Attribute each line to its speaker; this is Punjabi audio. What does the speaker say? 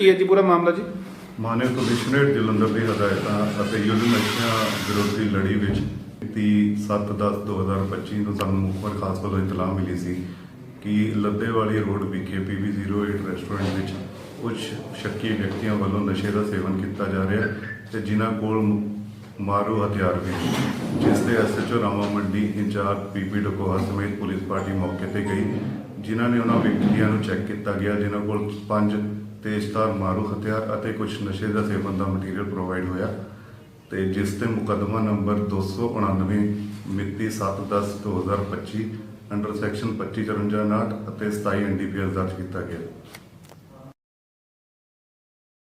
Speaker 1: ਹੈ ਜੀ ਪੂਰਾ ਮਾਮਲਾ ਜੀ?
Speaker 2: ਮਾਨਯ ਕਮਿਸ਼ਨਰੇਟ ਜਲੰਧਰ ਦੀ ਹਦਾਇਤਾਂ ਅਤੇ ਯੁੱਧ ਨਸ਼ਿਆਂ ਵਿਰੋਧੀ ਲੜੀ ਵਿੱਚ 7/10/2025 ਨੂੰ ਸਾਨੂੰ ਮੁਖਬਰ ਖਾਸ ਵੱਲੋਂ ਇਤਲਾਹ ਮਿਲੀ ਸੀ ਕਿ ਲੱਦੇਵਾਲੀ ਰੋਡ ਵਿਖੇ PB08 ਰੈਸਟੋਰੈਂਟ ਵਿੱਚ ਕੁਝ ਸ਼ੱਕੀ ਵਿਅਕਤੀਆਂ ਵੱਲੋਂ ਨਸ਼ੇ ਦਾ ਸੇਵਨ ਕੀਤਾ ਜਾ ਰਿਹਾ ਹੈ ਤੇ ਜਿਨ੍ਹਾਂ ਕੋਲ ਮਾਰੂ ਹਥਿਆਰ ਵੀ ਨੇ। ਜਿਸ ਤੇ SHO Rama Mandi incharge PP ਡਕੋਹਾ ਸਮੇਤ ਪੁਲਿਸ ਪਾਰਟੀ ਮੌਕੇ ਤੇ ਗਈ, ਜਿਨ੍ਹਾਂ ਨੇ ਉਹਨਾਂ ਵਿਅਕਤੀਆਂ ਨੂੰ ਚੈੱਕ ਕੀਤਾ ਗਿਆ, ਜਿਨ੍ਹਾਂ ਕੋਲ ਪੰਜ ਤੇਜ਼ਧਾਰ ਮਾਰੂ ਹਥਿਆਰ ਅਤੇ ਕੁਝ ਨਸ਼ੇ ਦਾ ਸੇਵਨ ਦਾ ਮਟੀਰੀਅਲ ਪ੍ਰੋਵਾਈਡ ਹੋਇਆ ਤੇ ਜਿਸ ਤੇ ਮੁਕੱਦਮਾ ਨੰਬਰ 299 ਮਿਤੀ 7/10/2025 ਅੰਡਰ ਸੈਕਸ਼ਨ 2554 ਅਤੇ 27 ਐਨਡੀਪੀਐਸ ਦਰਜ ਕੀਤਾ ਗਿਆ